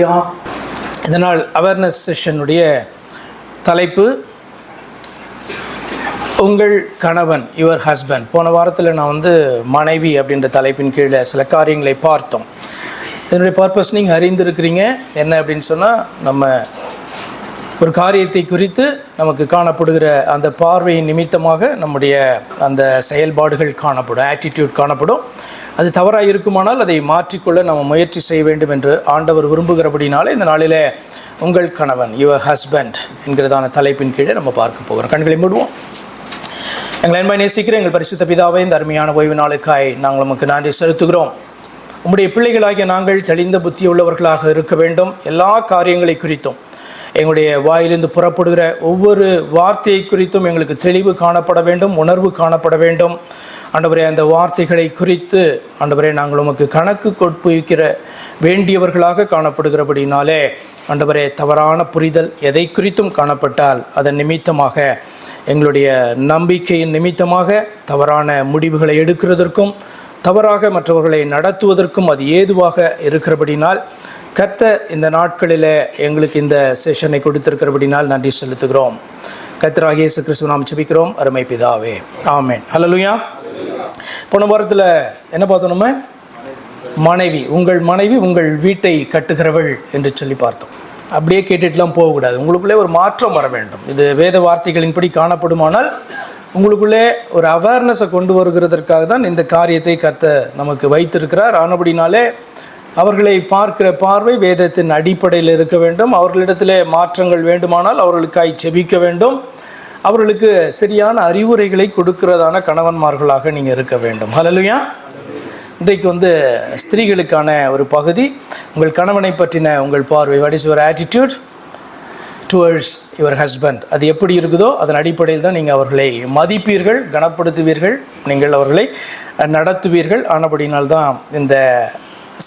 ஹலலுயா இதனால் அவேர்னஸ் செஷனுடைய தலைப்பு உங்கள் கணவன் யுவர் ஹஸ்பண்ட் போன வாரத்தில் நான் வந்து மனைவி அப்படின்ற தலைப்பின் கீழே சில காரியங்களை பார்த்தோம். இதனுடைய பர்பஸ் நீங்கள் அறிந்திருக்கிறீங்க. என்ன அப்படின்னு சொன்னால் நம்ம ஒரு காரியத்தை குறித்து நமக்கு காணப்படுகிற அந்த பார்வையின் நிமித்தமாக நம்முடைய அந்த செயல்பாடுகள் காணப்படும் ஆட்டிடியூட் காணப்படும். அது தவறாக இருக்குமானால் அதை மாற்றிக்கொள்ள நம்ம முயற்சி செய்ய வேண்டும் என்று ஆண்டவர் விரும்புகிறபடினாலே இந்த நாளிலே உங்கள் கணவன் யுவர் ஹஸ்பண்ட் என்கிறதான தலைப்பின் கீழே நம்ம பார்க்க போகிறோம். கண்களை மூடுவோம். எங்களை அன்பாய் நேசிக்கிற எங்கள் பரிசுத்த பிதாவை இந்த அருமையான ஓய்வு நாளுக்காய் நாங்கள் நமக்கு நன்றி செலுத்துகிறோம். உம்முடைய பிள்ளைகளாகிய நாங்கள் தெளிந்த புத்தி உள்ளவர்களாக இருக்க வேண்டும். எல்லா காரியங்களை குறித்தும் எங்களுடைய வாயிலிருந்து புறப்படுகிற ஒவ்வொரு வார்த்தையை குறித்தும் எங்களுக்கு தெளிவு காணப்பட வேண்டும் உணர்வு காணப்பட வேண்டும். ஆண்டவரே அந்த வார்த்தைகளை குறித்து ஆண்டவரே நாங்கள் உமக்கு கணக்கு கொடுப்பிக்கிற வேண்டியவர்களாக காணப்படுகிறபடினாலே ஆண்டவரே தவறான புரிதல் எதை குறித்தும் காணப்பட்டால் அதன் நிமித்தமாக எங்களுடைய நம்பிக்கையின் நிமித்தமாக தவறான முடிவுகளை எடுக்கிறதற்கும் தவறாக மற்றவர்களை நடத்துவதற்கும் அது ஏதுவாக இருக்கிறபடினால் கர்த்த இந்த நாட்களில் எங்களுக்கு இந்த செஷனை கொடுத்திருக்கிறபடினால் நன்றி செலுத்துகிறோம். கர்த்தராகிய இயேசு கிறிஸ்துவ நாம் செபிக்கிறோம் அருமை பிதாவே. ஆமேன். ஹலலுயா போன வாரத்தில் என்ன பார்த்தோம் நம்ம? மனைவி உங்கள் மனைவி உங்கள் வீட்டை கட்டுகிறவள் என்று சொல்லி பார்த்தோம். அப்படியே கேட்டுட்டுலாம் போகக்கூடாது. உங்களுக்குள்ளே ஒரு மாற்றம் வர வேண்டும். இது வேத வார்த்தைகளின்படி காணப்படுமானால் உங்களுக்குள்ளே ஒரு அவேர்னஸை கொண்டு வருகிறதற்காக தான் இந்த காரியத்தை கர்த்த நமக்கு வைத்திருக்கிறார். ஆனபடினாலே அவர்களை பார்க்கிற பார்வை வேதத்தின் அடிப்படையில் இருக்க வேண்டும். அவர்களிடத்திலே மாற்றங்கள் வேண்டுமானால் அவர்களுக்காய் செபிக்க வேண்டும். அவர்களுக்கு சரியான அறிவுரைகளை கொடுக்கிறதான கணவன்மார்களாக நீங்கள் இருக்க வேண்டும். ஹலலுயா இன்றைக்கு வந்து ஸ்திரீகளுக்கான ஒரு பகுதி. உங்கள் கணவனை பற்றின உங்கள் பார்வை. What is your attitude towards your husband அது எப்படி இருக்குதோ அதன் அடிப்படையில் தான் நீங்கள் அவர்களை மதிப்பீர்கள் கனப்படுத்துவீர்கள். நீங்கள் அவர்களை நடத்துவீர்கள். ஆனபடினால்தான் இந்த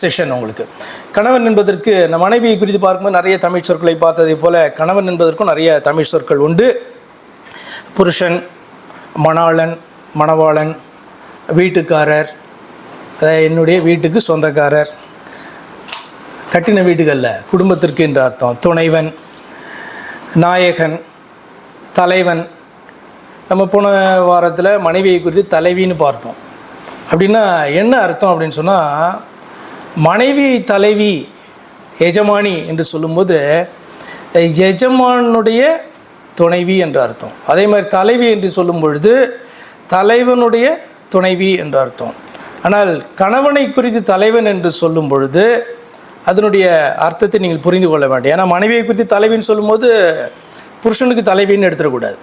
செஷன் உங்களுக்கு. கணவன் என்பதற்கு நம் மனைவியை குறித்து பார்க்கும்போது நிறைய தமிழ் சொற்களை பார்த்ததை போல கணவன் என்பதற்கும் நிறைய தமிழ் சொற்கள் உண்டு. புருஷன் மணாளன் மணவாளன் வீட்டுக்காரர் அதாவது என்னுடைய வீட்டுக்கு சொந்தக்காரர். கட்டின வீட்டுகளில் குடும்பத்திற்கு என்ற அர்த்தம். துணைவன் நாயகன் தலைவன். நம்ம போன வாரத்தில் மனைவியை குறித்து தலைவின்னு பார்த்தோம். அப்படின்னா என்ன அர்த்தம் அப்படின்னு சொன்னால் மனைவி தலைவி எஜமானி என்று சொல்லும்போது எஜமானுடைய துணைவி என்ற அர்த்தம். அதே மாதிரி தலைவி என்று சொல்லும் பொழுது தலைவனுடைய துணைவி என்ற அர்த்தம். ஆனால் கணவனை குறித்து தலைவன் என்று சொல்லும் பொழுது அதனுடைய அர்த்தத்தை நீங்கள் புரிந்து கொள்ள வேண்டும். ஏன்னா மனைவியை குறித்து தலைவின்னு சொல்லும்போது புருஷனுக்கு தலைவின்னு எடுத்துடக்கூடாது.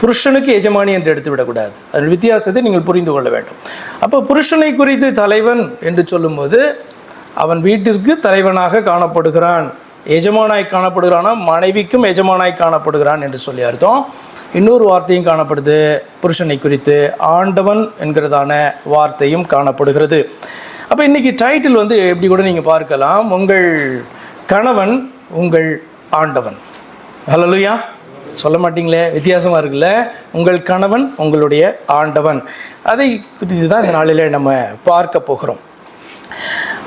புருஷனுக்கு எஜமானி என்று எடுத்து விடக்கூடாது அதன் வித்தியாசத்தை நீங்கள் புரிந்து கொள்ள வேண்டும். அப்போ புருஷனை குறித்து தலைவன் என்று சொல்லும்போது அவன் வீட்டிற்கு தலைவனாக காணப்படுகிறான். எஜமானாய் காணப்படுகிறானா? மனைவிக்கும் எஜமானாய் காணப்படுகிறான் என்று சொல்லி அர்த்தம். இன்னொரு வார்த்தையும் காணப்படுது. புருஷனை குறித்து ஆண்டவன் என்கிறதான வார்த்தையும் காணப்படுகிறது. அப்போ இன்றைக்கி டைட்டில் வந்து எப்படி கூட நீங்கள் பார்க்கலாம். உங்கள் கணவன் உங்கள் ஆண்டவன். ஹலோலுயா சொல்ல மாட்டீங்களே? வித்தியாசமாக இருக்குல்ல? உங்கள் கணவன் உங்களுடைய ஆண்டவன். அதை குறித்து தான் இந்த நாளில் நம்ம பார்க்க போகிறோம்.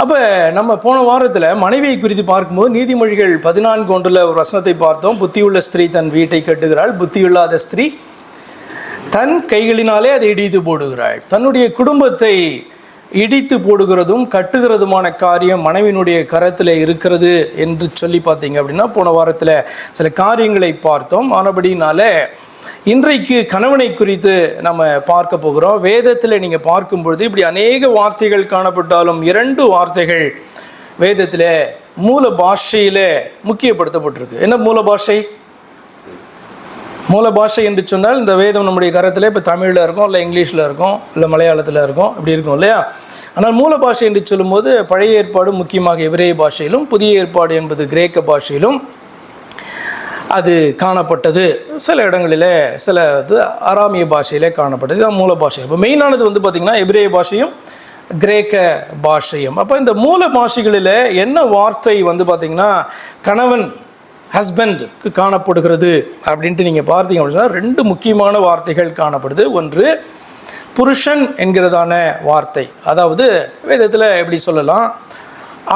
அப்போ நம்ம போன வாரத்தில் மனைவியை குறித்து பார்க்கும்போது நீதிமொழிகள் பதினான்கு ஒன்றில் ஒரு வசனத்தை பார்த்தோம். புத்தியுள்ள ஸ்திரீ தன் வீட்டை கட்டுகிறாள். புத்தியுள்ளாத ஸ்திரீ தன் கைகளினாலே அதை இடித்து போடுகிறாள் தன்னுடைய குடும்பத்தை இடித்து போடுகிறதும் கட்டுகிறதுமான காரியம் மனைவினுடைய கரத்தில் இருக்கிறது என்று சொல்லி பார்த்தீங்க அப்படின்னா போன வாரத்தில் சில காரியங்களை பார்த்தோம். ஆனபடினால இன்றைக்கு கணவனை குறித்து நம்ம பார்க்க போகிறோம். வேதத்தில் நீங்கள் பார்க்கும் பொழுது இப்படி அநேக வார்த்தைகள் காணப்பட்டாலும் இரண்டு வார்த்தைகள் வேதத்தில் மூல பாஷையில் முக்கியப்படுத்தப்பட்டிருக்கு. என்ன மூல பாஷை? மூல பாஷை என்று சொன்னால் இந்த வேதம் நம்முடைய கரத்தில் இப்போ தமிழில் இருக்கும் இல்லை இங்கிலீஷில் இருக்கும் இல்லை மலையாளத்தில் இருக்கும் இப்படி இருக்கும் இல்லையா? ஆனால் மூல பாஷை என்று சொல்லும்போது பழைய ஏற்பாடு முக்கியமாக எவரே பாஷையிலும் புதிய ஏற்பாடு என்பது கிரேக்க பாஷையிலும் அது காணப்பட்டது. சில இடங்களில் சில இது அராமிய பாஷையிலே காணப்பட்டது. இதுதான் மூல பாஷை. இப்போ மெயினானது வந்து பார்த்திங்கன்னா எபிரேய பாஷையும் கிரேக்க பாஷையும். அப்போ இந்த மூல பாஷைகளில் என்ன வார்த்தை வந்து பார்த்திங்கன்னா கணவன் ஹஸ்பண்டுக்கு காணப்படுகிறது அப்படின்ட்டு நீங்கள் பார்த்தீங்க அப்படின்னா ரெண்டு முக்கியமான வார்த்தைகள் காணப்படுது. ஒன்று புருஷன் என்கிறதான வார்த்தை. அதாவது வேதத்தில் எப்படி சொல்லலாம்?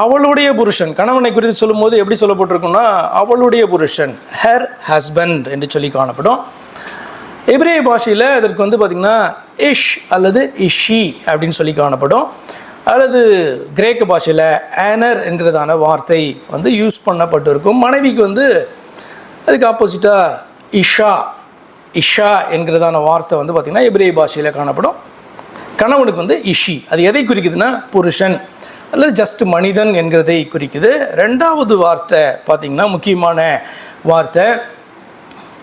அவளுடைய புருஷன் கணவனை குறித்து சொல்லும்போது எப்படி சொல்லப்பட்டிருக்குன்னா அவளுடைய புருஷன் ஹர் ஹஸ்பண்ட் என்று சொல்லி காணப்படும். எபிரே பாஷையில் அதற்கு வந்து பார்த்திங்கன்னா இஷ் அல்லது இஷி அப்படின்னு சொல்லி காணப்படும். அல்லது கிரேக்க பாஷையில் ஆனர் என்கிறதான வார்த்தை வந்து யூஸ் பண்ணப்பட்டிருக்கும். மனைவிக்கு வந்து அதுக்கு ஆப்போசிட்டாக இஷா இஷா என்கிறதான வார்த்தை வந்து பார்த்திங்கன்னா எபிரே பாஷையில் காணப்படும். கணவனுக்கு வந்து இஷி அது எதை குறிக்குதுன்னா புருஷன். அல்லது ஜஸ்ட் மனிதன் என்கிறதை குறிக்குது. ரெண்டாவது வார்த்தை பார்த்திங்கன்னா முக்கியமான வார்த்தை.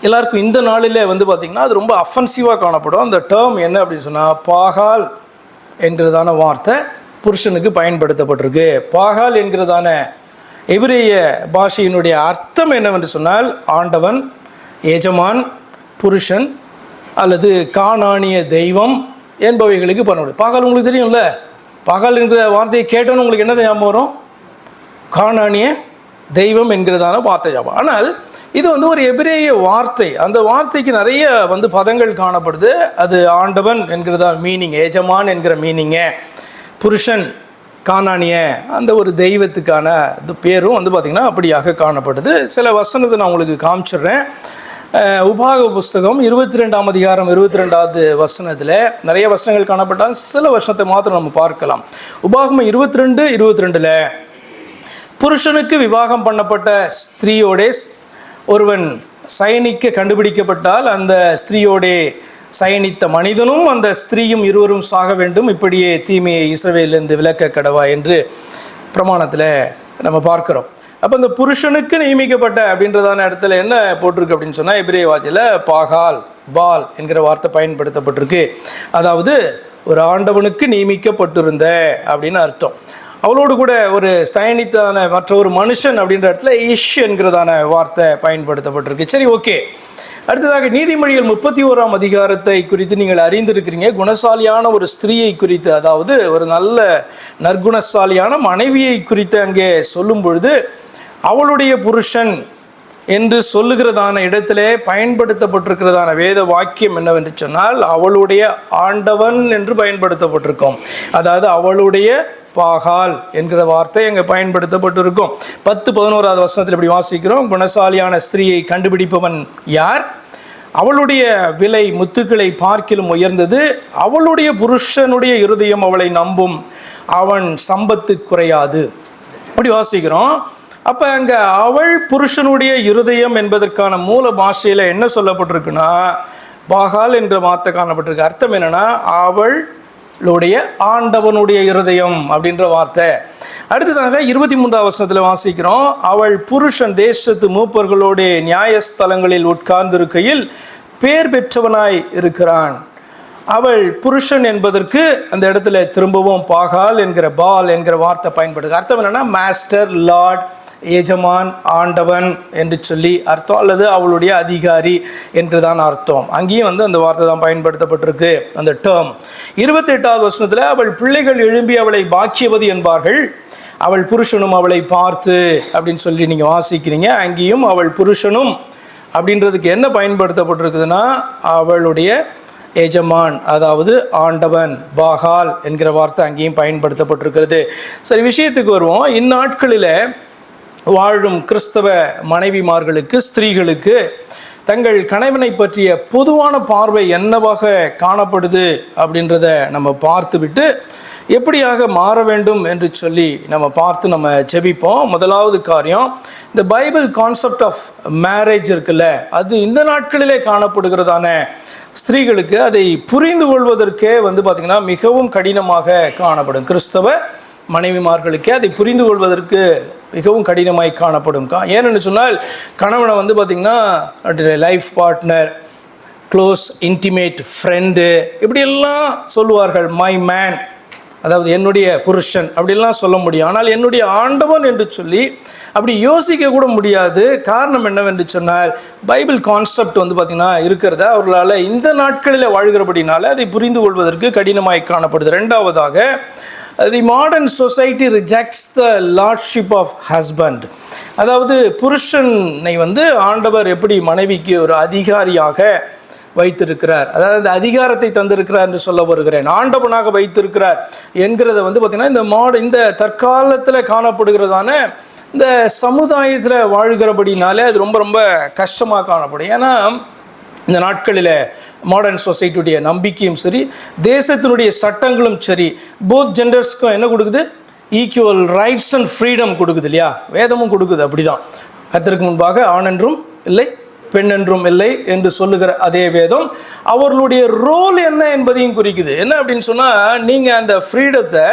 எல்லாருக்கும் இந்த நாளில் வந்து பார்த்திங்கன்னா அது ரொம்ப அஃபென்சிவாக காணப்படும். அந்த டேர்ம் என்ன அப்படின்னு சொன்னால் பாகால் என்கிறதான வார்த்தை புருஷனுக்கு பயன்படுத்தப்பட்டிருக்கு. பாகால் என்கிறதான எபிரேய பாஷையினுடைய அர்த்தம் என்னவென்று சொன்னால் ஆண்டவன் எஜமான் புருஷன் அல்லது காணானிய தெய்வம் என்பவைகளுக்கு பண்ண பாகால் உங்களுக்கு தெரியும்ல? பகல் என்ற வார்த்தையை கேட்டோன்னு உங்களுக்கு என்ன ஞாபகம் வரும்? காணானிய தெய்வம் என்கிறதான வார்த்தை ஞாபகம். ஆனால் இது வந்து ஒரு எபிரேய வார்த்தை. அந்த வார்த்தைக்கு நிறைய வந்து பதங்கள் காணப்படுது. அது ஆண்டவன் என்கிறதா மீனிங் எஜமான் என்கிற மீனிங்க புருஷன் காணானிய அந்த ஒரு தெய்வத்துக்கான இது பேரும் வந்து பார்த்திங்கன்னா அப்படியாக காணப்படுது. சில வசனத்தை நான் உங்களுக்கு காமிச்சிடுறேன். உபாக புஸ்தகம் இருபத்தி ரெண்டாம் அதிகாரம் இருபத்தி ரெண்டாவது வசனத்தில் நிறைய வசனங்கள் காணப்பட்டால் சில வசனத்தை மாத்திரம் நம்ம பார்க்கலாம். உபாகமம் இருபத்தி ரெண்டு இருபத்தி ரெண்டில் புருஷனுக்கு விவாகம் பண்ணப்பட்ட ஸ்திரீயோடே ஒருவன் சயனிக்க கண்டுபிடிக்கப்பட்டால் அந்த ஸ்திரீயோடே சயனித்த மனிதனும் அந்த ஸ்திரீயும் இருவரும் சாக வேண்டும். இப்படியே தீமையை இஸ்ரவேலிருந்து விலக்க கடவா என்று பிரமாணத்தில் நம்ம பார்க்கிறோம். அப்போ இந்த புருஷனுக்கு நியமிக்கப்பட்ட அப்படின்றதான இடத்துல என்ன போட்டிருக்கு அப்படின்னு சொன்னால் எபிரே வார்த்தையில் பாகால் பால் என்கிற வார்த்தை பயன்படுத்தப்பட்டிருக்கு. அதாவது ஒரு ஆண்டவனுக்கு நியமிக்கப்பட்டிருந்த அப்படின்னு அர்த்தம். அவளோடு கூட ஒரு ஸ்தயனித்தான மற்ற ஒரு மனுஷன் அப்படின்ற இடத்துல இஷ் என்கிறதான வார்த்தை பயன்படுத்தப்பட்டிருக்கு. சரி ஓகே. அடுத்ததாக நீதிமொழிகள் முப்பத்தி ஓராம் அதிகாரத்தை குறித்து நீங்கள் அறிந்திருக்கிறீங்க. குணசாலியான ஒரு ஸ்திரீயை குறித்து அதாவது ஒரு நல்ல நற்குணசாலியான மனைவியை குறித்து அங்கே சொல்லும் பொழுது அவளுடைய புருஷன் என்று சொல்லுகிறதான இடத்திலே பயன்படுத்தப்பட்டிருக்கிறதான வேத வாக்கியம் என்னவென்று சொன்னால் அவளுடைய ஆண்டவன் என்று பயன்படுத்தப்பட்டிருக்கும். அதாவது அவளுடைய பாகால் என்கிற வார்த்தை அங்கே பயன்படுத்தப்பட்டிருக்கும். பத்து பதினோராவது வசனத்தில் இப்படி வாசிக்கிறோம். குணசாலியான ஸ்திரீயை கண்டுபிடிப்பவன் யார்? அவளுடைய விலை முத்துக்களை பார்க்கிலும் உயர்ந்தது. அவளுடைய புருஷனுடைய இருதயம் அவளை நம்பும். அவன் சம்பத்து குறையாது. அப்படி வாசிக்கிறோம். அப்போ அங்கே அவள் புருஷனுடைய இருதயம் என்பதற்கான மூல பாஷையில் என்ன சொல்லப்பட்டிருக்குன்னா பாகால் என்ற வார்த்தை காணப்பட்டிருக்கு. அர்த்தம் என்னென்னா அவளுடைய ஆண்டவனுடைய இருதயம் அப்படின்ற வார்த்தை. அடுத்ததாக இருபத்தி மூன்றாம் வருஷத்தில் வாசிக்கிறோம். அவள் புருஷன் தேசத்து மூப்பர்களுடைய நியாயஸ்தலங்களில் உட்கார்ந்திருக்கையில் பேர் பெற்றவனாய் இருக்கிறான். அவள் புருஷன் என்பதற்கு அந்த இடத்துல திரும்பவும் பாகால் என்கிற பால் என்கிற வார்த்தை பயன்படுது. அர்த்தம் என்னென்னா மாஸ்டர் லார்ட் ஏஜமான் ஆண்டவன் என்று சொல்லி அர்த்தம் அல்லது அவளுடைய அதிகாரி என்று தான் அர்த்தம். அங்கேயும் வந்து அந்த வார்த்தை தான் பயன்படுத்தப்பட்டிருக்கு. அந்த டேர்ம் இருபத்தெட்டாவது வருஷத்தில் அவள் பிள்ளைகள் எழும்பி அவளை பாக்கியவதி என்பார்கள். அவள் புருஷனும் அவளை பார்த்து அப்படின்னு சொல்லி நீங்கள் வாசிக்கிறீங்க. அங்கேயும் அவள் புருஷனும் அப்படின்றதுக்கு என்ன பயன்படுத்தப்பட்டிருக்குதுன்னா அவளுடைய எஜமான் அதாவது ஆண்டவன் பாகால் என்கிற வார்த்தை அங்கேயும் பயன்படுத்தப்பட்டிருக்கிறது. சரி விஷயத்துக்கு வருவோம். இந்நாட்களில் வாழும் கிறிஸ்தவ மனைவிமார்களுக்கு ஸ்திரீகளுக்கு தங்கள் கணவனை பற்றிய பொதுவான பார்வை என்னவாக காணப்படுது அப்படின்றத நம்ம பார்த்துவிட்டு எப்படியாக மாற வேண்டும் என்று சொல்லி நம்ம பார்த்து நம்ம செபிப்போம். முதலாவது காரியம் இந்த பைபிள் கான்செப்ட் ஆஃப் மேரேஜ் இருக்குல்ல அது இந்த நாட்களிலே காணப்படுகிறதான ஸ்திரீகளுக்கு அதை புரிந்து கொள்வதற்கே வந்து பார்த்திங்கன்னா மிகவும் கடினமாக காணப்படும். கிறிஸ்தவ மனைவிமார்களுக்கே அதை புரிந்து கொள்வதற்கு மிகவும் கடினமாய் காணப்படும் கா ஏன்னு சொன்னால் கணவனை வந்து பார்த்திங்கன்னா life partner close intimate friend இப்படியெல்லாம் சொல்லுவார்கள் மை மேன் அதாவது என்னுடைய புருஷன். அப்படிலாம் சொல்ல முடியும். ஆனால் என்னுடைய ஆண்டவன் என்று சொல்லி அப்படி யோசிக்க கூட முடியாது. காரணம் என்னவென்று சொன்னால் பைபிள் கான்செப்ட் வந்து பார்த்திங்கன்னா இருக்கிறத? அவர்களால் இந்த நாட்களில் வாழ்கிறபடினால அதை புரிந்து கொள்வதற்கு கடினமாய் காணப்படுது. ரெண்டாவதாக the modern society rejects the lordship of husband அதாவது புருஷனை வந்து ஆண்டவர் எப்படி மனைவிக்கு ஒரு அதிகாரியாக வைத்திருக்கிறார். அதாவது இந்த அதிகாரத்தை தந்திருக்கிறார் என்று சொல்ல வருகிறேன். ஆண்டவனாக வைத்திருக்கிறார் என்கிறத வந்து பார்த்திங்கன்னா இந்த மாட இந்த தற்காலத்தில் காணப்படுகிறதான இந்த சமுதாயத்தில் வாழ்கிறபடினாலே அது ரொம்ப ரொம்ப கஷ்டமாக காணப்படும். ஏன்னா இந்த நாட்களில் மாடர்ன் சொசைட்டியுடைய நம்பிக்கையும் சரி தேசத்தினுடைய சட்டங்களும் சரி போத் ஜெண்டர்ஸ்க்கும் என்ன கொடுக்குது? ஈக்குவல் ரைட்ஸ் அண்ட் ஃப்ரீடம் கொடுக்குது இல்லையா? வேதமும் கொடுக்குது அப்படிதான். கத்திற்கு முன்பாக ஆணென்றும் இல்லை பெண் என்றும் இல்லை என்று சொல்லுகிற அதே வேதம். அவர்களுடைய ரோல் என்ன என்பதையும் குறிக்குது. என்ன அப்படின்னு சொன்னால் நீங்கள் அந்த ஃப்ரீடத்தை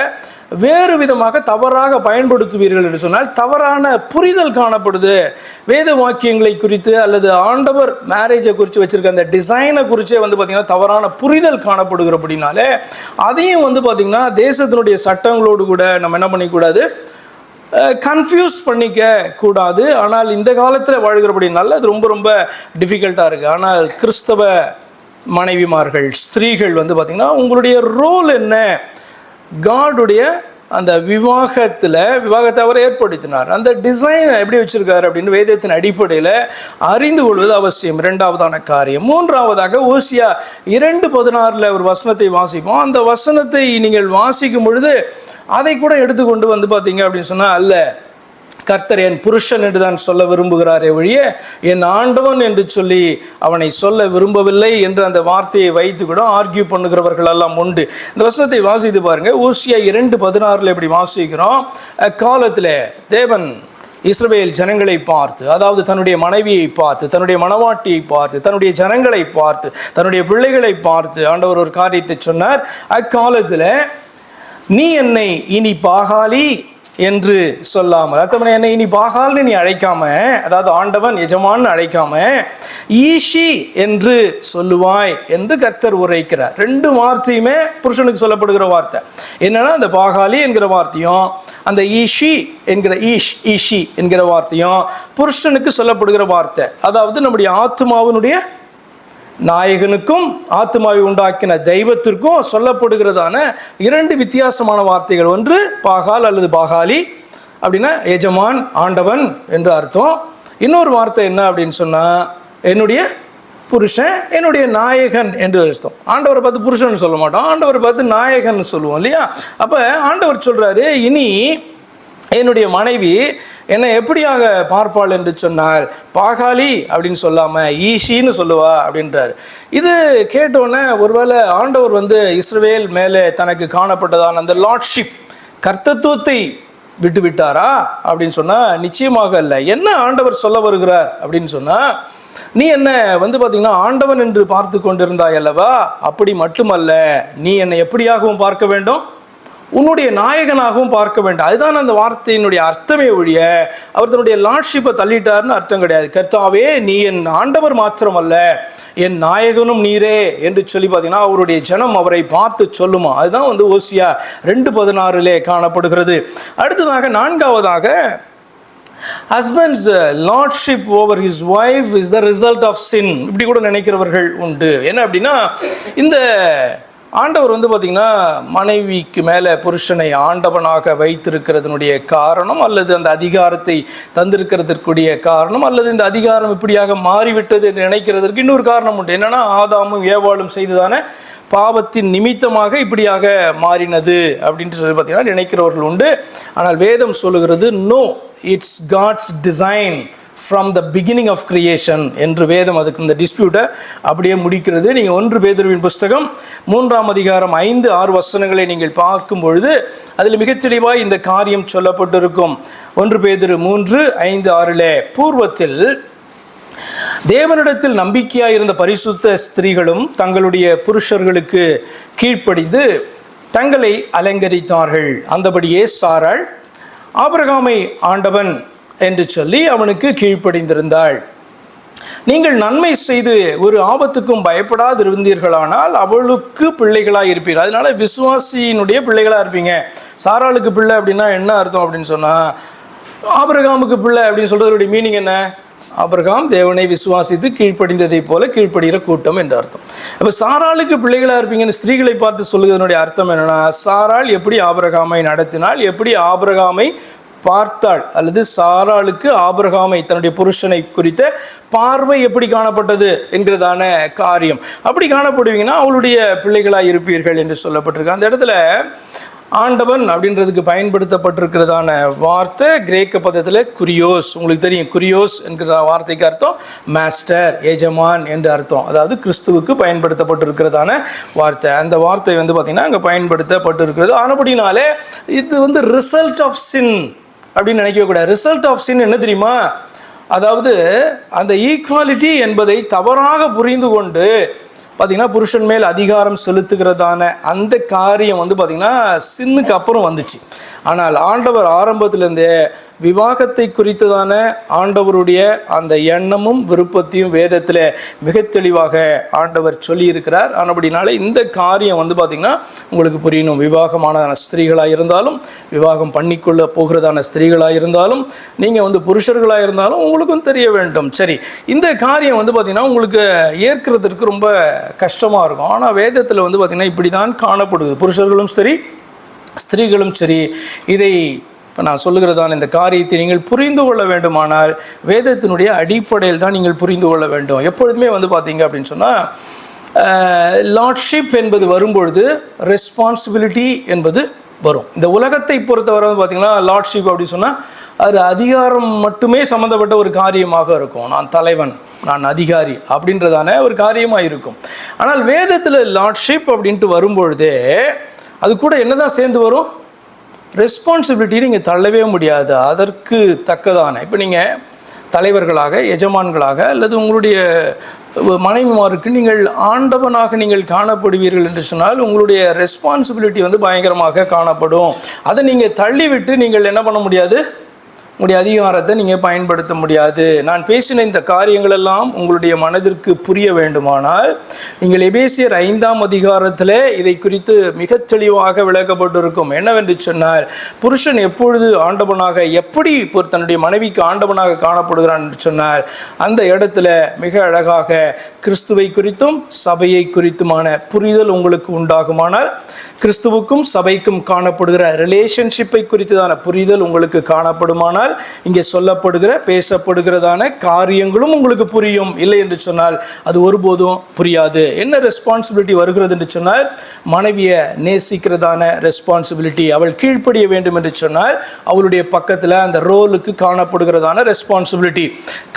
வேறு விதமாக தவறாக பயன்படுத்துவீர்கள் என்று சொன்னால் தவறான புரிதல் காணப்படுது. வேத வாக்கியங்களை குறித்து அல்லது ஆண்டவர் மேரேஜை குறித்து வச்சுருக்க அந்த டிசைனை குறித்தே வந்து பார்த்திங்கன்னா தவறான புரிதல் காணப்படுகிறபடினாலே அதையும் வந்து பார்த்திங்கன்னா தேசத்தினுடைய சட்டங்களோடு கூட நம்ம என்ன பண்ணிக்கூடாது கன்ஃபியூஸ் பண்ணிக்க கூடாது. ஆனால் இந்த காலத்தில் வாழ்கிறபடினால அது ரொம்ப ரொம்ப டிஃபிகல்ட்டாக இருக்குது ஆனால் கிறிஸ்தவ மனைவிமார்கள் ஸ்திரீகள் வந்து பார்த்திங்கன்னா உங்களுடைய ரோல் என்ன? காடுடைய அந்த விவாகத்தில் விவாகத்தை அவர் ஏற்படுத்தினார். அந்த டிசைனை எப்படி வச்சிருக்காரு அப்படின்னு வேதத்தின் அடிப்படையில் அறிந்து கொள்வது அவசியம். இரண்டாவதான காரியம். மூன்றாவதாக ஓசியா இரண்டு பதினாறில் ஒரு வசனத்தை வாசிப்போம். அந்த வசனத்தை நீங்கள் வாசிக்கும் பொழுது அதை கூட எடுத்துக்கொண்டு வந்து பார்த்தீங்க அப்படின்னு சொன்னால் அல்ல. கர்த்தர் என் புருஷன் என்று தான் சொல்ல விரும்புகிறாரே ஒழிய என் ஆண்டவன் என்று சொல்லி அவனை சொல்ல விரும்பவில்லை என்று அந்த வார்த்தையை வைத்து கூட ஆர்கியூ பண்ணுகிறவர்கள் எல்லாம் உண்டு. இந்த வசனத்தை வாசித்து பாருங்க. ஊசியா இரண்டு பதினாறுல இப்படி வாசிக்கிறோம். அக்காலத்தில் தேவன் இஸ்ரவேல் ஜனங்களை பார்த்து அதாவது தன்னுடைய மனைவியை பார்த்து தன்னுடைய மனவாட்டியை பார்த்து தன்னுடைய ஜனங்களை பார்த்து தன்னுடைய பிள்ளைகளை பார்த்து ஆண்டவர் ஒரு காரியத்தை சொன்னார். அக்காலத்தில் நீ என்னை இனி பாகாலி என்று சொல்லாமல். அர்த்தம் என்னை இனி பாகால்னு நீ அழைக்காம அதாவது ஆண்டவன் எஜமான்னு அழைக்காம ஈஷி என்று சொல்லுவாய் என்று கர்த்தர் உரைக்கிறார். ரெண்டு வார்த்தையுமே புருஷனுக்கு சொல்லப்படுகிற வார்த்தை. என்னன்னா அந்த பாகாலி என்கிற வார்த்தையும் அந்த ஈஷி என்கிற ஈஷ் ஈஷி என்கிற வார்த்தையும் புருஷனுக்கு சொல்லப்படுகிற வார்த்தை. அதாவது நம்முடைய ஆத்மாவினுடைய நாயகனுக்கும் ஆத்மாவை உண்டாக்கின தெய்வத்திற்கும் சொல்லப்படுகிறதான இரண்டு வித்தியாசமான வார்த்தைகள். ஒன்று பாகால் அல்லது பாகாலி. அப்படின்னா எஜமான் ஆண்டவன் என்று அர்த்தம். இன்னொரு வார்த்தை என்ன அப்படின்னு சொன்னால் என்னுடைய புருஷன் என்னுடைய நாயகன் என்று அர்த்தம். ஆண்டவரை பார்த்து புருஷன் சொல்ல மாட்டோம். ஆண்டவரை பார்த்து நாயகன் சொல்லுவோம் இல்லையா? அப்போ ஆண்டவர் சொல்கிறாரு இனி என்னுடைய மனைவி என்னை எப்படியாக பார்ப்பாள் என்று சொன்னால் பாகாலி அப்படின்னு சொல்லாமல் ஈஷின்னு சொல்லுவா அப்படின்றார். இது கேட்டோன்னே ஒருவேளை ஆண்டவர் வந்து இஸ்ரவேல் மேலே தனக்கு காணப்பட்டதான அந்த லார்ட்ஷிப் கர்த்தத்துவத்தை விட்டு விட்டாரா அப்படின்னு சொன்னால் நிச்சயமாக இல்லை என்ன ஆண்டவர் சொல்ல வருகிறார்? அப்படின்னு சொன்னால் நீ என்ன வந்து பார்த்தீங்கன்னா ஆண்டவன் என்று பார்த்து கொண்டிருந்தாய் அல்லவா? அப்படி மட்டுமல்ல நீ என்னை எப்படியாகவும் பார்க்க வேண்டும்? உன்னுடைய நாயகனாகவும் பார்க்க வேண்டாம். அதுதான் அந்த வார்த்தையினுடைய அர்த்தமே ஒழிய அவர் தன்னுடைய லார்ட்ஷிப்பை தள்ளிட்டார்னு அர்த்தம் கிடையாது. கர்த்தாவே நீ என் ஆண்டவர் மாத்திரமல்ல என் நாயகனும் நீரே என்று சொல்லி பார்த்தீங்கன்னா அவருடைய ஜனம் அவரை பார்த்து சொல்லுமா? அதுதான் வந்து ஓசியா ரெண்டு பதினாறுலே காணப்படுகிறது. அடுத்ததாக நான்காவதாக husbands lordship over his wife is the result of sin இப்படி கூட நினைக்கிறவர்கள் உண்டு. என்ன அப்படின்னா இந்த ஆண்டவர் வந்து பார்த்திங்கன்னா மனைவிக்கு மேலே புருஷனை ஆண்டவனாக வைத்திருக்கிறதுனுடைய காரணம் அல்லது அந்த அதிகாரத்தை தந்திருக்கிறதற்குரிய காரணம் அல்லது இந்த அதிகாரம் இப்படியாக மாறிவிட்டது என்று நினைக்கிறதற்கு இன்னொரு காரணம் உண்டு. என்னென்னா ஆதாமும் ஏவாளும் செய்ததான பாவத்தின் நிமித்தமாக இப்படியாக மாறினது அப்படின்ட்டு சொல்லி பார்த்தீங்கன்னா நினைக்கிறவர்கள் உண்டு. ஆனால் வேதம் சொல்லுகிறது no it's God's design from the beginning of creation என்று வேதம் அதுக்கு இந்த டிஸ்பியூட்டை அப்படியே முடிக்கிறது. நீங்கள் ஒன்று பேதர்வின் புஸ்தகம் மூன்றாம் அதிகாரம் ஐந்து ஆறு வசனங்களை நீங்கள் பார்க்கும் பொழுது அதில் மிகத் தெளிவாக இந்த காரியம் சொல்லப்பட்டிருக்கும். ஒன்று பேதிரு மூன்று ஐந்து ஆறிலே பூர்வத்தில் தேவனிடத்தில் நம்பிக்கையாக இருந்த பரிசுத்த ஸ்திரீகளும் தங்களுடைய புருஷர்களுக்கு கீழ்ப்படிந்து தங்களை அலங்கரித்தார்கள். அந்தபடியே சாராள் ஆபிரகாமை ஆண்டவன் என்று சொல்லி அவனுக்கு கீழ்ப்படிந்திருந்தாள். நீங்கள் நன்மை செய்து ஒரு ஆபத்துக்கும் பயப்படாது இருந்தீர்களானால் அவளுக்கு பிள்ளைகளாக இருப்பீர்கள் அதனால விசுவாசியினுடைய பிள்ளைகளாக இருப்பீங்க. சாராளுக்கு பிள்ளை அப்படின்னா என்ன அர்த்தம் அப்படின்னு சொன்னால் ஆபிரகாமுக்கு பிள்ளை அப்படின்னு சொல்கிறதுடைய மீனிங் என்ன? ஆபரகாம் தேவனை விசுவாசித்து கீழ்ப்படிந்ததைப் போல கீழ்ப்படுகிற கூட்டம் என்று அர்த்தம். அப்போ சாராளுக்கு பிள்ளைகளாக இருப்பீங்கன்னு ஸ்திரீகளை பார்த்து சொல்லுவதனுடைய அர்த்தம் என்னென்னா சாராள் எப்படி ஆபரகாமை நடத்தினால் எப்படி ஆபரகாமை பார்த்தாள் அல்லது சாராளுக்கு ஆபிரகாமை தன்னுடைய புருஷனை குறித்த பார்வை எப்படி காணப்பட்டது என்கிறதான காரியம். அப்படி காணப்படுவீங்கன்னா அவளுடைய பிள்ளைகளாக இருப்பீர்கள் என்று சொல்லப்பட்டிருக்கு. அந்த இடத்துல ஆண்டவன் அப்படின்றதுக்கு பயன்படுத்தப்பட்டிருக்கிறதான வார்த்தை கிரேக்க பதத்தில் குரியோஸ் உங்களுக்கு தெரியும் குரியோஸ் என்கிற வார்த்தைக்கு அர்த்தம் மாஸ்டர் எஜமான் என்று அர்த்தம். அதாவது கிறிஸ்துவுக்கு பயன்படுத்தப்பட்டிருக்கிறதான வார்த்தை. அந்த வார்த்தை வந்து பார்த்திங்கன்னா அங்கே பயன்படுத்தப்பட்டிருக்கிறது. ஆனபடினாலே இது வந்து ரிசல்ட் ஆஃப் சின் அப்படின்னு நினைக்கக்கூடாது ரிசல்ட் ஆஃப் சின் என்ன தெரியுமா? அதாவது அந்த ஈக்குவாலிட்டி என்பதை தவறாக புரிந்து கொண்டு பார்த்திங்கன்னா புருஷன் மேல் அதிகாரம் செலுத்துகிறதான அந்த காரியம் வந்து பார்த்திங்கன்னா சின்னுக்கு அப்புறம் வந்துச்சு. ஆனால் ஆண்டவர் ஆரம்பத்திலேருந்தே விவாகத்தை குறித்ததான ஆண்டவருடைய அந்த எண்ணமும் விருப்பத்தையும் வேதத்தில் மிக தெளிவாக ஆண்டவர் சொல்லியிருக்கிறார். ஆனபடினால இந்த காரியம் வந்து பார்த்திங்கன்னா உங்களுக்கு புரியணும். விவாகமானதான ஸ்திரீகளாக இருந்தாலும் விவாகம் பண்ணிக்கொள்ள போகிறதான ஸ்திரீகளாக இருந்தாலும் நீங்கள் வந்து புருஷர்களாக இருந்தாலும் உங்களுக்கும் தெரிய வேண்டும். சரி இந்த காரியம் வந்து பார்த்திங்கன்னா உங்களுக்கு ஏற்கிறதுக்கு ரொம்ப கஷ்டமாக இருக்கும். ஆனால் வேதத்தில் வந்து பார்த்திங்கன்னா இப்படி தான் காணப்படுது. புருஷர்களும் சரி ஸ்திரீகளும் சரி இதை இப்போ நான் சொல்லுகிறதான இந்த காரியத்தை நீங்கள் புரிந்து கொள்ள வேண்டுமானால் வேதத்தினுடைய அடிப்படையில் தான் நீங்கள் புரிந்து கொள்ள வேண்டும். எப்பொழுதுமே வந்து பார்த்தீங்க அப்படின்னு சொன்னால் லார்ட்ஷிப் என்பது வரும்பொழுது ரெஸ்பான்சிபிலிட்டி என்பது வரும். இந்த உலகத்தை பொறுத்தவரை வந்து பார்த்தீங்கன்னா லார்ட்ஷிப் அப்படின்னு சொன்னால் அது அதிகாரம் மட்டுமே சம்மந்தப்பட்ட ஒரு காரியமாக இருக்கும். நான் தலைவன் நான் அதிகாரி அப்படின்றதான ஒரு காரியமாக இருக்கும். ஆனால் வேதத்தில் லார்ட்ஷிப் அப்படின்ட்டு வரும்பொழுதே அது கூட என்னதான் சேர்ந்து வரும்? ரெஸ்பான்சிபிலிட்டி நீங்கள் தள்ளவே முடியாது. அதற்கு தக்கதான. இப்போ நீங்கள் தலைவர்களாக எஜமான்களாக அல்லது உங்களுடைய மனைவிமாருக்கு நீங்கள் ஆண்டவனாக நீங்கள் காணப்படுவீர்கள் என்று சொன்னால் உங்களுடைய ரெஸ்பான்சிபிலிட்டி வந்து பயங்கரமாக காணப்படும். அதை நீங்கள் தள்ளிவிட்டு நீங்கள் என்ன பண்ண முடியாது? உங்களுடைய அதிகாரத்தை நீங்கள் பயன்படுத்த முடியாது. நான் பேசின இந்த காரியங்களெல்லாம் உங்களுடைய மனதிற்கு புரிய வேண்டுமானால் நீங்கள் எபேசியர் ஐந்தாம் அதிகாரத்தில் இதை குறித்து மிகத் தெளிவாக விளக்கப்பட்டிருக்கும். என்னவென்று சொன்னால் புருஷன் எப்பொழுது ஆண்டவனாக எப்படி தன்னுடைய மனைவிக்கு ஆண்டவனாக காணப்படுகிறான் என்று சொன்னால் அந்த இடத்துல மிக அழகாக கிறிஸ்துவை குறித்தும் சபையை குறித்துமான புரிதல் உங்களுக்கு உண்டாகுமானால் கிறிஸ்துவுக்கும் சபைக்கும் காணப்படுகிற ரிலேஷன்ஷிப்பை குறித்ததான புரிதல் உங்களுக்கு காணப்படுமானால் இங்கே சொல்லப்படுகிற பேசப்படுகிறதான காரியங்களும் உங்களுக்கு புரியும். இல்லை என்று சொன்னால் அது ஒருபோதும் புரியாது. என்ன ரெஸ்பான்சிபிலிட்டி வருகிறது என்று சொன்னால் மனைவியை நேசிக்கிறதான ரெஸ்பான்சிபிலிட்டி அவள் கீழ்ப்படிய வேண்டும் என்று சொன்னால் அவளுடைய பக்கத்தில் அந்த ரோலுக்கு காணப்படுகிறதான ரெஸ்பான்சிபிலிட்டி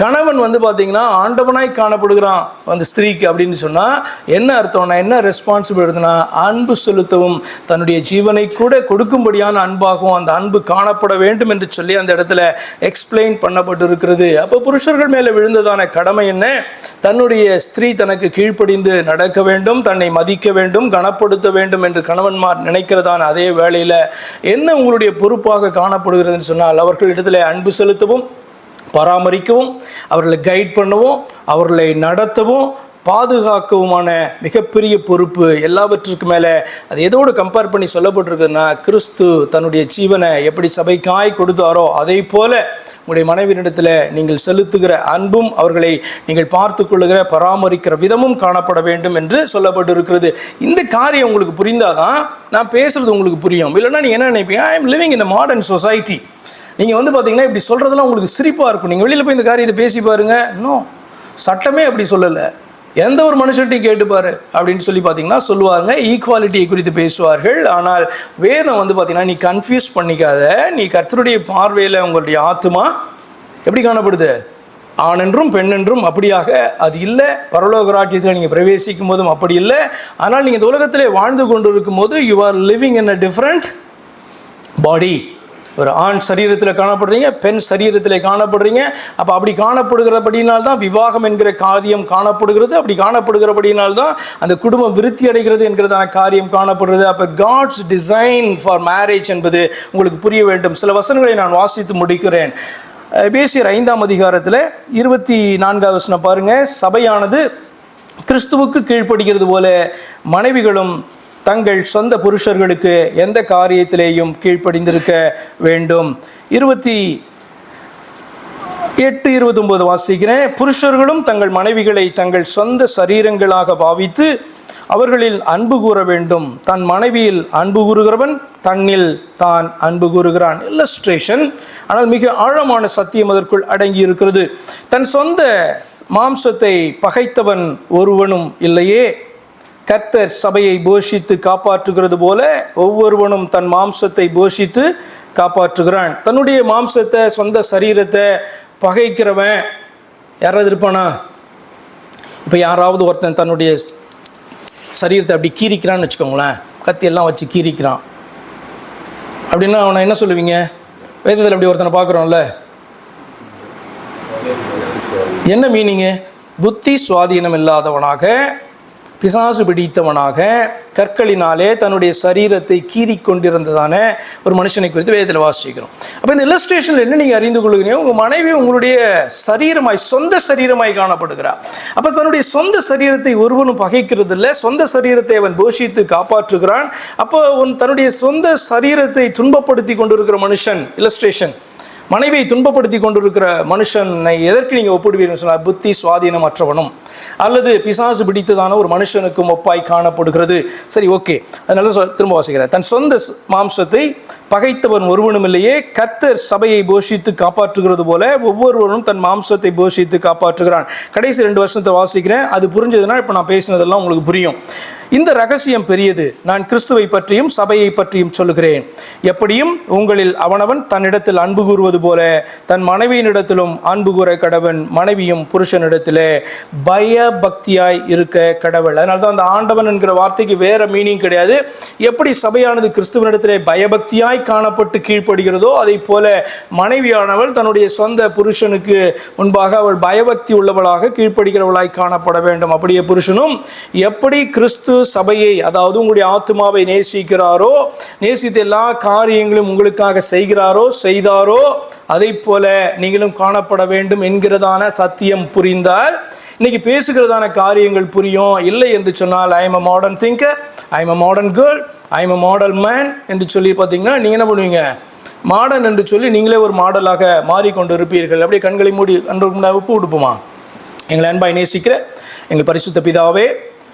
கணவன் வந்து பார்த்தீங்கன்னா ஆண்டவனாய் காணப்படுகிறான். அந்த ஸ்திரீக்கு அப்படின்னு சொன்னால் என்ன அர்த்தம்னா என்ன ரெஸ்பான்சிபிலிட்டினா அன்பு செலுத்தவும் தன்னுடைய ஜீவனை கூட கொடுக்கும்படியான அன்பாகவும் அந்த அன்பு காணப்பட வேண்டும் என்று சொல்லி அந்த இடத்துல எக்ஸ்பிளைன் பண்ணப்பட்டு இருக்கிறது அப்போ புருஷர்கள் மேலே விழுந்ததான கடமை என்ன? தன்னுடைய ஸ்திரீ தனக்கு கீழ்ப்படிந்து நடக்க வேண்டும் தன்னை மதிக்க வேண்டும் கனப்படுத்த வேண்டும் என்று கணவன்மார் நினைக்கிறதான அதே வேளையில் என்ன உங்களுடைய பொறுப்பாக காணப்படுகிறதுன்னு சொன்னால் அவர்களிடத்தில் அன்பு செலுத்தவும் பராமரிக்கவும் அவர்களை கைட் பண்ணவும் அவர்களை நடத்தவும் பாதுகாக்கவுமான மிகப்பெரிய பொறுப்பு எல்லாவற்றிற்கு மேலே அது எதோடு கம்பேர் பண்ணி சொல்லப்பட்டிருக்குன்னா கிறிஸ்து தன்னுடைய ஜீவனை எப்படி சபைக்காய் கொடுத்தாரோ அதே போல உங்களுடைய மனைவியிடத்தில் நீங்கள் செலுத்துகிற அன்பும் அவர்களை நீங்கள் பார்த்து கொள்ளுகிற பராமரிக்கிற விதமும் காணப்பட வேண்டும் என்று சொல்லப்பட்டிருக்கிறது. இந்த காரியம் உங்களுக்கு புரிந்தாதான் நான் பேசுறது உங்களுக்கு புரியும். இல்லைன்னா நீ என்ன நினைப்பீங்க? I am living in a modern society நீங்கள் வந்து பார்த்தீங்கன்னா இப்படி சொல்கிறதெல்லாம் உங்களுக்கு சிரிப்பாக இருக்கும். நீங்கள் வெளியில் போய் இந்த காரியத்தை பேசி பாருங்க. இன்னும் சட்டமே அப்படி சொல்லலை. எந்த ஒரு மனுஷன்ட்டையும் கேட்டுப்பார் அப்படின்னு சொல்லி பார்த்தீங்கன்னா சொல்லுவாங்க. ஈக்குவாலிட்டியை குறித்து பேசுவார்கள். ஆனால் வேதம் வந்து பார்த்தீங்கன்னா நீ கன்ஃபியூஸ் பண்ணிக்காத. நீ கர்த்தருடைய பார்வையில் உங்களுடைய ஆத்துமா எப்படி காணப்படுது? ஆணென்றும் பெண்ணென்றும் அப்படியாக அது இல்லை. பரலோக ராஜ்யத்தில் நீங்கள் பிரவேசிக்கும் போதும் அப்படி இல்லை. ஆனால் நீங்கள் இந்த உலகத்திலே வாழ்ந்து கொண்டு இருக்கும்போது you are living in a different body ஒரு ஆண் சரீரத்தில் காணப்படுறீங்க பெண் சரீரத்தில் காணப்படுறீங்க. அப்போ அப்படி காணப்படுகிறபடியினால் தான் விவாகம் என்கிற காரியம் காணப்படுகிறது. அப்படி காணப்படுகிறபடியினால் தான் அந்த குடும்பம் விருத்தி அடைகிறது என்கிறதான காரியம் காணப்படுறது அப்போ காட்ஸ் டிசைன் ஃபார் மேரேஜ் என்பது உங்களுக்கு புரிய வேண்டும். சில வசனங்களை நான் வாசித்து முடிக்கிறேன். பேசியர் ஐந்தாம் அதிகாரத்தில் இருபத்தி நான்காவது வசனம் பாருங்கள் சபையானது கிறிஸ்துவுக்கு கீழ்ப்படுகிறது போல மனைவிகளும் தங்கள் சொந்த புருஷர்களுக்கு எந்த காரியத்திலேயும் கீழ்ப்படிந்திருக்க வேண்டும். இருபத்தி எட்டு இருபத்தொன்பது வாசிக்கிறேன். புருஷர்களும் தங்கள் மனைவிகளை தங்கள் சொந்த சரீரங்களாக பாவித்து அவர்களில் அன்பு கூற வேண்டும். தன் மனைவியில் அன்பு கூறுகிறவன் தன்னில் தான் அன்பு கூறுகிறான். இல்லஸ்ட்ரேஷன் ஆனால் மிக ஆழமான சத்தியம் அதற்குள் அடங்கி இருக்கிறது தன் சொந்த மாம்சத்தை பகைத்தவன் ஒருவனும் இல்லையே. கர்த்தர் சபையை போஷித்து காப்பாற்றுகிறது போல ஒவ்வொருவனும் தன் மாம்சத்தை போஷித்து காப்பாற்றுகிறான். தன்னுடைய மாம்சத்தை சொந்த சரீரத்தை பகைக்கிறவன் யாராவது இருப்பானா? இப்போ யாராவது ஒருத்தன் தன்னுடைய சரீரத்தை அப்படி கீறிக்கிறான்னு வச்சுக்கோங்களேன். கத்தியெல்லாம் வச்சு கீறிக்கிறான். அப்படின்னா அவனை என்ன சொல்லுவீங்க? வேதத்தில் அப்படி ஒருத்தனை பார்க்குறோம்ல. என்ன மீனிங்கு புத்தி சுவாதீனம் இல்லாதவனாக பிசாசு பிடித்தவனாக கற்களினாலே தன்னுடைய சரீரத்தை கீறி கொண்டிருந்ததான ஒரு மனுஷனை குறித்து வேதத்தில் வாசிக்கிறோம். அப்போ இந்த இல்லஸ்ட்ரேஷனில் என்ன நீங்கள் அறிந்து கொள்கிறீங்க? உங்கள் மனைவி உங்களுடைய சரீரமாய் சொந்த சரீரமாய் காணப்படுகிறார் அப்போ தன்னுடைய சொந்த சரீரத்தை ஒருவனும் பகைக்கிறது இல்லை சொந்த சரீரத்தை அவன் போஷித்து காப்பாற்றுகிறான். அப்போ உன் தன்னுடைய சொந்த சரீரத்தை துன்பப்படுத்தி கொண்டிருக்கிற மனுஷன் இல்லஸ்ட்ரேஷன் மனைவியை துன்பப்படுத்தி கொண்டிருக்கிற மனுஷனை எதற்கு நீங்கள் ஒப்பிடுவீர்கள் சொன்னால் புத்தி சுவாதீனமற்றவனும் அல்லது பிசாசு பிடித்ததான ஒரு மனுஷனுக்கும் ஒப்பாய் காணப்படுகிறது. சரி ஓகே. அதனால திரும்ப வாசிக்கிறேன். தன் சொந்த மாம்சத்தை பகைத்தவன் ஒருவனும் இல்லையே கர்த்தர் சபையை போஷித்து காப்பாற்றுகிறது போல ஒவ்வொருவரும் தன் மாம்சத்தை போஷித்து காப்பாற்றுகிறான். கடைசி ரெண்டு வருஷத்தை வாசிக்கிறேன். அது புரிஞ்சதுன்னா இப்போ நான் பேசினதெல்லாம் உங்களுக்கு புரியும். இந்த ரகசியம் பெரியது. நான் கிறிஸ்துவை பற்றியும் சபையை பற்றியும் சொல்லுகிறேன். எப்படியும் உங்களில் அவனவன் தன்னிடத்தில் அன்பு கூறுவது போல தன் மனைவியினிடத்திலும் அன்பு கூற கடவன் மனைவியும் புருஷனிடத்திலே பயபக்தியாய் இருக்க கடவுள். அதனால தான் அந்த ஆண்டவன் என்கிற வார்த்தைக்கு வேற மீனிங் கிடையாது. எப்படி சபையானது கிறிஸ்துவனிடத்திலே பயபக்தியாய் காணப்பட்டு கீழ்ப்படுகிறதோ அதை போல மனைவியானவள் தன்னுடைய சொந்த புருஷனுக்கு முன்பாக அவள் பயபக்தி உள்ளவளாக கீழ்ப்படுகிறவளாய் காணப்பட வேண்டும். அப்படியே புருஷனும் எப்படி கிறிஸ்து சபையை அதாவது உங்களுடைய ஆத்மாவை நேசிக்கிறாரோ நேசித்த எல்லா காரியங்களும் உங்களுக்காக செய்கிறாரோ செய்தாரோ அதை போல நீங்களும் காணப்பட வேண்டும் என்கிறதான சத்தியம் புரிந்தால் இன்னைக்கு பேசுகிறதான காரியங்கள் புரியும். இல்லை என்று சொன்னால் I am a modern thinker I am a modern girl I am a model man என்று சொல்லி பார்த்தீங்கன்னா நீங்கள் என்ன பண்ணுவீங்க? மாடர்ன் என்று சொல்லி நீங்களே ஒரு மாடலாக மாறிக்கொண்டு இருப்பீர்கள் அப்படியே கண்களை மூடி அன்று உப்பு கொடுப்போமா எங்களை அன்பாய் நேசிக்கிற எங்கள் பரிசுத்த பிதாவே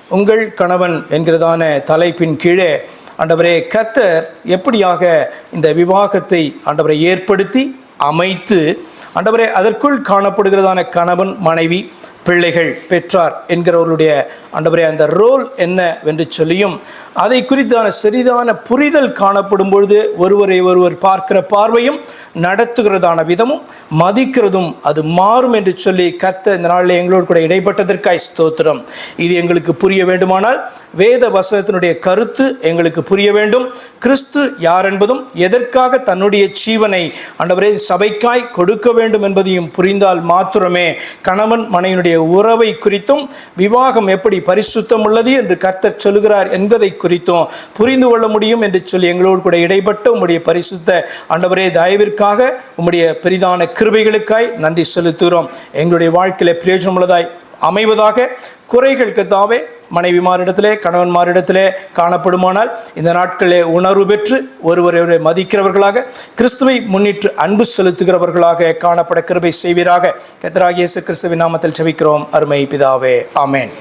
உங்கள் கணவன் என்கிறதான தலைப்பின் கீழே ஆண்டவரே கர்த்தர் எப்படியாக இந்த விவாகத்தை ஆண்டவரை ஏற்படுத்தி அமைத்து ஆண்டவரே அதற்குள் காணப்படுகிறதான கணவன் மனைவி பிள்ளைகள் பெற்றார் என்கிறவர்களுடைய ஆண்டவரே அந்த ரோல் என்ன என்று சொல்லியும் அதை குறித்தான சரிதான புரிதல் காணப்படும் பொழுது ஒருவரை ஒருவர் பார்க்கிற பார்வையும் நடத்துகிறதான விதமும் மதிக்கிறதும் அது மாறும் என்று சொல்லி கர்த்த இந்த நாளில் எங்களோடு கூட இடைப்பட்டதற்காய் ஸ்தோத்திரம். இது எங்களுக்கு புரிய வேண்டுமானால் வேத வசனத்தினுடைய கருத்து எங்களுக்கு புரிய வேண்டும். கிறிஸ்து யார் என்பதும் எதற்காக தன்னுடைய ஜீவனை அண்டவரே சபைக்காய் கொடுக்க வேண்டும் என்பதையும் புரிந்தால் மாத்திரமே கணவன் மனைவினுடைய உறவை குறித்தும் விவாகம் எப்படி பரிசுத்தம் உள்ளது என்று கர்த்தர் சொல்லுகிறார் என்பதை குறித்தும் புரிந்து கொள்ள முடியும் என்று சொல்லி எங்களோடு கூட இடைப்பட்ட உம்முடைய பரிசுத்த ஆண்டவரே தயவிற்காக உம்முடைய பெரிதான கிருபைகளுக்காய் நன்றி செலுத்துகிறோம். எங்களுடைய வாழ்க்கையில பிரயோஜனமுள்ளதாய் அமைவதாக குறைகளுக்கு தாவே மனைவிமாரிடத்திலே கணவன்மாரிடத்திலே காணப்படுமானால் இந்த நாட்களே உணர்வு பெற்று ஒருவரை மதிக்கிறவர்களாக கிறிஸ்துவை முன்னிட்டு அன்பு செலுத்துகிறவர்களாக காணப்பட கிருபை செய்வீராக. கத்தராகிய கிறிஸ்துவின் நாமத்தில் செவிக்கிறோம் அருமை பிதாவே. ஆமேன்.